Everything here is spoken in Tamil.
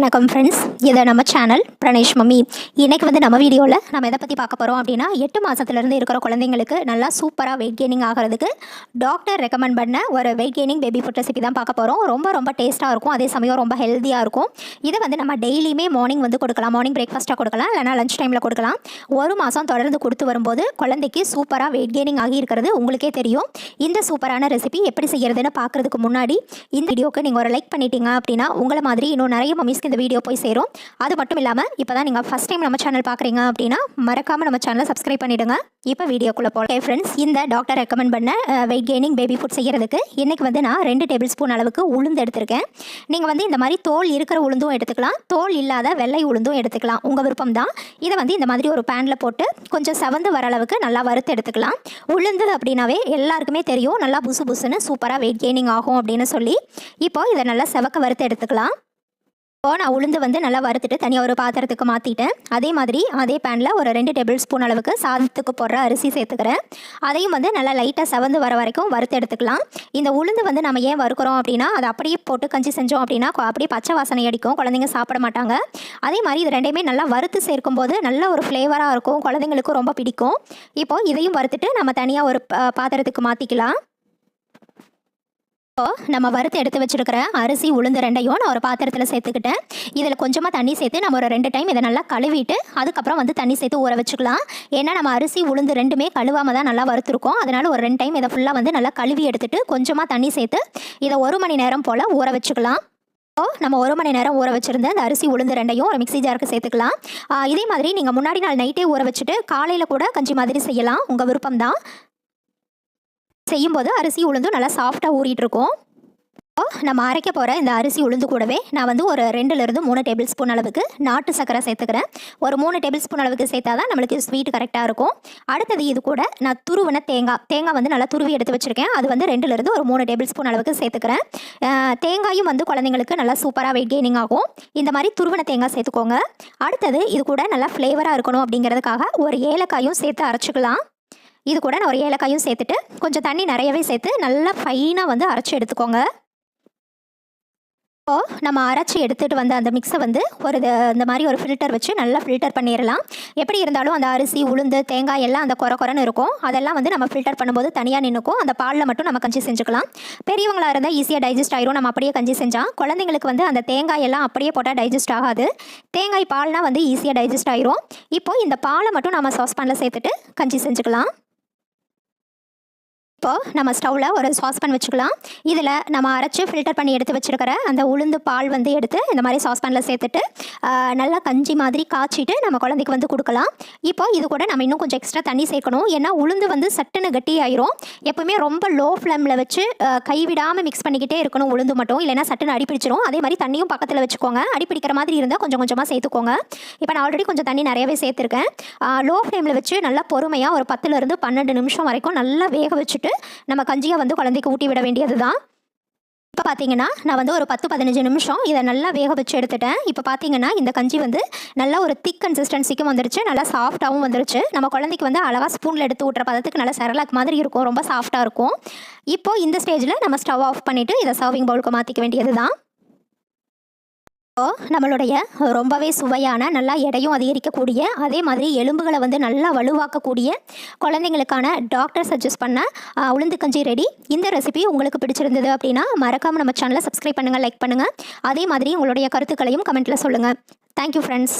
வணக்கம் ஃப்ரெண்ட்ஸ் இது நம்ம சேனல் பிரணேஷ் மம்மி. இன்றைக்கி வந்து நம்ம வீடியோவில் நம்ம எதை பற்றி பார்க்க போகிறோம் அப்படின்னா எட்டு மாதத்துலேருந்து இருக்கிற குழந்தைங்களுக்கு நல்லா சூப்பராக வெயிட் கெயினிங் ஆகிறதுக்கு டாக்டர் ரெக்கமெண்ட் பண்ண ஒரு weight gaining baby food recipe தான் பார்க்க போகிறோம் ரொம்ப ரொம்ப டேஸ்ட்டாக இருக்கும். அதே சமயம் ரொம்ப ஹெல்த்தியாக இருக்கும். இதை வந்து நம்ம டெய்லியுமே மார்னிங் வந்து கொடுக்கலாம். மார்னிங் பிரேக்ஃபாஸ்ட்டாக கொடுக்கலாம். இல்லைனா லஞ்ச் டைமில் கொடுக்கலாம். ஒரு மாதம் தொடர்ந்து கொடுத்து வரும்போது குழந்தைக்கு சூப்பராக வெயிட் கெயினிங் ஆகி இருக்கிறது உங்களுக்கே தெரியும். இந்த சூப்பரான ரெசிபி எப்படி செய்கிறதுன்னு பார்க்குறதுக்கு முன்னாடி இந்த வீடியோக்கு நீங்கள் ஒரு லைக் பண்ணிட்டீங்க அப்படின்னா உங்களை மாதிரி இன்னும் நிறைய உங்களுக்கு இந்த வீடியோ போய் சேரும். அது மட்டும் இல்லாமல் இப்போ தான் நீங்கள் ஃபஸ்ட் டைம் நம்ம சேனல் பார்க்குறீங்க அப்படின்னா மறக்காமல் நம்ம சேனலை சப்ஸ்கிரைப் பண்ணிவிடுங்க இப்போ வீடியோக்குள்ளே போகலாம் ஃப்ரெண்ட்ஸ் இந்த டாக்டர் ரெக்கமெண்ட் பண்ண வெயிட் கெய்னிங் பேபி ஃபுட் செய்கிறதுக்கு இன்றைக்கி வந்து நான் ரெண்டு டேபிள் ஸ்பூன் அளவுக்கு உளுந்து எடுத்திருக்கேன். நீங்கள் வந்து இந்த மாதிரி தோல் இருக்கிற உளுந்தும் எடுத்துக்கலாம். தோல் இல்லாத வெள்ளை உளுந்தும் எடுத்துக்கலாம். உங்கள் விருப்பம் தான் இதை வந்து இந்த மாதிரி ஒரு பேனில் போட்டு கொஞ்சம் செவந்து வர அளவுக்கு நல்லா வறுத்து எடுத்துக்கலாம். உளுந்து அப்படின்னாவே எல்லாருக்குமே தெரியும். நல்லா புசு புசுன்னு சூப்பராக வெயிட் கெய்னிங் ஆகும் அப்படின்னு சொல்லி இப்போ இதை நல்லா செவக்க வறுத்து எடுத்துக்கலாம். இப்போ நான் உளுந்து வந்து நல்லா வறுத்துட்டு தனியாக ஒரு பாத்திரத்துக்கு மாற்றிட்டேன் அதே மாதிரி அதே பேனில் ஒரு ரெண்டு டேபிள் ஸ்பூன் அளவுக்கு சாதத்துக்கு போடுற அரிசி சேர்த்துக்கிறேன். அதையும் வந்து நல்லா லைட்டாக செவந்து வர வரைக்கும் வறுத்து எடுத்துக்கலாம். இந்த உளுந்து வந்து நம்ம ஏன் வறுக்கிறோம் அப்படின்னா அதை அப்படியே போட்டு கஞ்சி செஞ்சோம் அப்படின்னா அப்படியே பச்சை வாசனை அடிக்கும். குழந்தைங்க சாப்பிட மாட்டாங்க. அதே மாதிரி இது ரெண்டையுமே நல்லா வறுத்து சேர்க்கும்போது நல்ல ஒரு ஃப்ளேவராக இருக்கும். குழந்தைங்களுக்கும் ரொம்ப பிடிக்கும். இப்போ இதையும் வறுத்துட்டு நம்ம தனியாக ஒரு ப- பாத்திரத்துக்கு மாற்றிக்கலாம் நம்ம வறுத்து எடுத்து வச்சிருக்கிற அரிசி உளுந்து ரெண்டையும் நான் ஒரு பாத்திரத்தில் சேர்த்துக்கிட்டேன் இதில் கொஞ்சமாக தண்ணி சேர்த்து நம்ம ஒரு ரெண்டு டைம் இதை நல்லா கழுவிட்டு அதுக்கப்புறம் வந்து தண்ணி சேர்த்து ஊற வச்சுக்கலாம். ஏன்னா நம்ம அரிசி உளுந்து ரெண்டுமே கழுவாமல் தான் நல்லா வறுத்துருக்கோம். அதனால் ஒரு ரெண்டு டைம் இதை ஃபுல்லாக வந்து நல்லா கழுவி எடுத்துட்டு கொஞ்சமாக தண்ணி சேர்த்து இதை ஒரு மணி நேரம் போல் ஊற வச்சுக்கலாம். இப்போ நம்ம ஒரு மணி நேரம் ஊற வச்சிருந்த அந்த அரிசி உளுந்து ரெண்டையும் ஒரு மிக்ஸி ஜாருக்கு சேர்த்துக்கலாம். இதே மாதிரி நீங்கள் முன்னாடி நாள் நைட்டே ஊற வச்சுட்டு காலையில் கூட கஞ்சி மாதிரி செய்யலாம். உங்கள் விருப்பம் தான் செய்யும்போது அரிசி உளுந்தும் நல்லா சாஃப்டாக ஊறிட்டுருக்கோம். இப்போ நம்ம அரைக்க போகிற இந்த அரிசி உளுந்து கூடவே நான் வந்து ஒரு ரெண்டுலேருந்து மூணு டேபிள் ஸ்பூன் அளவுக்கு நாட்டு சக்கரை சேர்த்துக்கிறேன். ஒரு மூணு டேபிள் ஸ்பூன் அளவுக்கு சேர்த்தா தான் நம்மளுக்கு ஸ்வீட் கரெக்டாக இருக்கும். அடுத்தது இது கூட நான் துருவின தேங்காய் தேங்காய் வந்து நல்லா துருவி எடுத்து வச்சுருக்கேன். அது வந்து ரெண்டுலேருந்து ஒரு மூணு டேபிள் ஸ்பூன் அளவுக்கு சேர்த்துக்கிறேன். தேங்காயும் வந்து குழந்தைங்களுக்கு நல்லா சூப்பராக வெயிட் கெய்னிங் ஆகும். இந்த மாதிரி துருவின தேங்காய் சேர்த்துக்கோங்க. அடுத்தது இது கூட நல்லா ஃப்ளேவராக இருக்கணும் அப்படிங்கிறதுக்காக ஒரு ஏலக்காயும் சேர்த்து அரைச்சிக்கலாம். இது கூட நான் ஒரு ஏலக்காயும் சேர்த்துட்டு கொஞ்சம் தண்ணி நிறையவே சேர்த்து நல்லா ஃபைனாக வந்து அரைச்சி எடுத்துக்கோங்க. இப்போது நம்ம அரைச்சி எடுத்துகிட்டு வந்த அந்த மிக்ஸை வந்து ஒரு இது- இந்த மாதிரி ஒரு ஃபில்டர் வச்சு நல்லா ஃபில்டர் பண்ணிடலாம் எப்படி இருந்தாலும் அந்த அரிசி உளுந்து தேங்காய் எல்லாம் அந்த குறை குறைன்னு இருக்கும். அதெல்லாம் வந்து நம்ம ஃபில்டர் பண்ணும்போது தனியாக நின்றுக்கும் அந்த பாலில் மட்டும் நம்ம கஞ்சி செஞ்சுக்கலாம். பெரியவங்களாக இருந்தால் ஈஸியாக டைஜஸ்ட் ஆயிரும். நம்ம அப்படியே கஞ்சி செஞ்சால் குழந்தைங்களுக்கு வந்து அந்த தேங்காய் எல்லாம் அப்படியே போட்டால் டைஜஸ்ட் ஆகாது. தேங்காய் பால்னால் வந்து ஈஸியாக டைஜஸ்ட் ஆயிரும். இப்போது இந்த பாலை மட்டும் நம்ம சாஸ்பேனில் சேர்த்துட்டு கஞ்சி செஞ்சுக்கலாம். இப்போ நம்ம ஸ்டவ்வில் ஒரு சாஸ்பேன் வச்சுக்கலாம். இதில் நம்ம அரைச்சி ஃபில்டர் பண்ணி எடுத்து வச்சுருக்கிற அந்த உளுந்து பால் வந்து எடுத்து இந்த மாதிரி சாஸ்பேனில் சேர்த்துட்டு நல்லா கஞ்சி மாதிரி காய்ச்சிட்டு நம்ம குழந்தைக்கு வந்து கொடுக்கலாம். இப்போ இது கூட நம்ம இன்னும் கொஞ்சம் எக்ஸ்ட்ரா தண்ணி சேர்க்கணும். ஏன்னா உளுந்து வந்து சட்டுன்னு கட்டி ஆயிரும் எப்போவுமே ரொம்ப லோ ஃப்ளேமில் வச்சு கைவிடாமல் மிக்ஸ் பண்ணிக்கிட்டே இருக்கணும் உளுந்து மட்டும். இல்லைன்னா சட்டுன்னு அடிப்பிடிச்சிரும் அதே மாதிரி தண்ணியும் பக்கத்தில் வச்சுக்கோங்க. அடிப்பிடிக்கிற மாதிரி இருந்தால் கொஞ்சம் கொஞ்சமாக சேர்த்துக்கோங்க. இப்போ நான் ஆல்ரெடி கொஞ்சம் தண்ணி நிறையவே சேர்த்துருக்கேன். லோ ஃப்ளேமில் வச்சு நல்லா பொறுமையாக ஒரு பத்துலேருந்து பன்னெண்டு நிமிஷம் வரைக்கும் நல்லா வேக வச்சுட்டு நம்ம கஞ்சியை வந்து குழந்தைக்கு ஊட்டி விட வேண்டியது தான் இப்போ பார்த்தீங்கன்னா நான் வந்து ஒரு பத்து பதினஞ்சு நிமிஷம் இதை நல்லா வேக வச்சு எடுத்துட்டேன். இப்போ பார்த்தீங்கன்னா இந்த கஞ்சி வந்து நல்லா ஒரு திக் கன்சிஸ்டன்சிக்கும் வந்துருச்சு. நல்லா சாஃப்டாகவும் வந்துருச்சு. நம்ம குழந்தைக்கு வந்து அழகாக ஸ்பூனில் எடுத்து ஊட்டுற பதத்துக்கு நல்லா செரலாக் மாதிரி இருக்கும். ரொம்ப சாஃப்டாக இருக்கும். இப்போ இந்த ஸ்டேஜில் நம்ம ஸ்டவ் ஆஃப் பண்ணிவிட்டு இதை சர்விங் பவுலுக்கு மாற்றிக்க வேண்டியது தான் நம்மளுடைய ரொம்பவே சுவையான நல்லா எடையும் அதிகரிக்கக்கூடிய அதே மாதிரி எலும்புகளை வந்து நல்லா வலுவாக்கக்கூடிய குழந்தைங்களுக்கான டாக்டர் சஜஸ்ட் பண்ண உளுந்து கஞ்சி ரெடி இந்த ரெசிபி உங்களுக்கு பிடிச்சிருந்தது அப்படின்னா மறக்காமல் நம்ம சேனலை சப்ஸ்கிரைப் பண்ணுங்கள் லைக் பண்ணுங்கள் அதே மாதிரி உங்களுடைய கருத்துக்களையும் கமெண்ட்டில் சொல்லுங்கள் தேங்க்யூ ஃப்ரெண்ட்ஸ்